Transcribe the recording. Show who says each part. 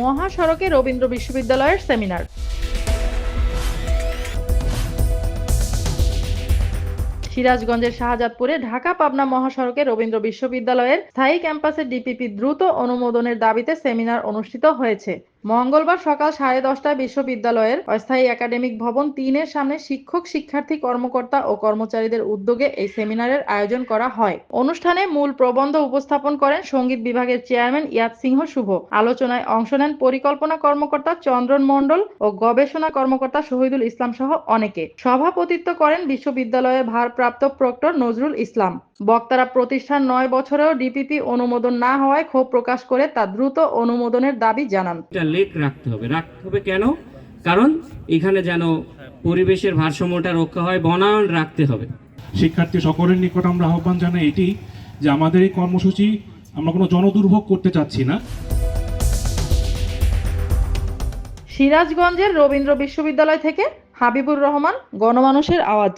Speaker 1: মহাসড়কে রবীন্দ্র বিশ্ববিদ্যালয়ের সেমিনার। সিরাজগঞ্জের শাহজাদপুরে ঢাকা পাবনা মহাসড়কে রবীন্দ্র বিশ্ববিদ্যালয়ের স্থায়ী ক্যাম্পাসে ডিপিপি দ্রুত অনুমোদনের দাবিতে সেমিনার অনুষ্ঠিত হয়েছে। মঙ্গলবার সকাল সাড়ে দশটায় বিশ্ববিদ্যালয়ের অস্থায়ী একাডেমিক ভবন তিনের সামনে শিক্ষক, শিক্ষার্থী, কর্মকর্তা ও কর্মচারীদের উদ্যোগে এই সেমিনারের আয়োজন করা হয়। অনুষ্ঠানে মূল প্রবন্ধ উপস্থাপন করেন সংগীত বিভাগের চেয়ারম্যান ইয়াদ সিংহ শুভ। আলোচনায় অংশ নেন পরিকল্পনা কর্মকর্তা চন্দ্রন মণ্ডল ও গবেষণা কর্মকর্তা শহীদুল ইসলাম সহ অনেকে। সভাপতিত্ব করেন বিশ্ববিদ্যালয়ের ভারপ্রাপ্ত প্রক্টর নজরুল ইসলাম। বক্তারা প্রতিষ্ঠান নয় বছরেও ডিপিপি অনুমোদন না হওয়ায় ক্ষোভ প্রকাশ করে তা দ্রুত অনুমোদনের দাবি জানান।
Speaker 2: লেক রাখতে হবে। রাখতে হবে কেন? কারণ এখানে যেন পরিবেশের ভারসাম্যটা রক্ষা হয় বনায়ন রাখতে হবে।
Speaker 3: শিক্ষার্থী সকলের নিকট আমরা আহ্বান জানাই এটি যে আমাদের এই কর্মসূচি আমরা কোনো জনদুর্ভোগ করতে চাচ্ছি না।
Speaker 1: সিরাজগঞ্জের রবীন্দ্র বিশ্ববিদ্যালয় থেকে হাবিবুর রহমান গণমানুষের আওয়াজ।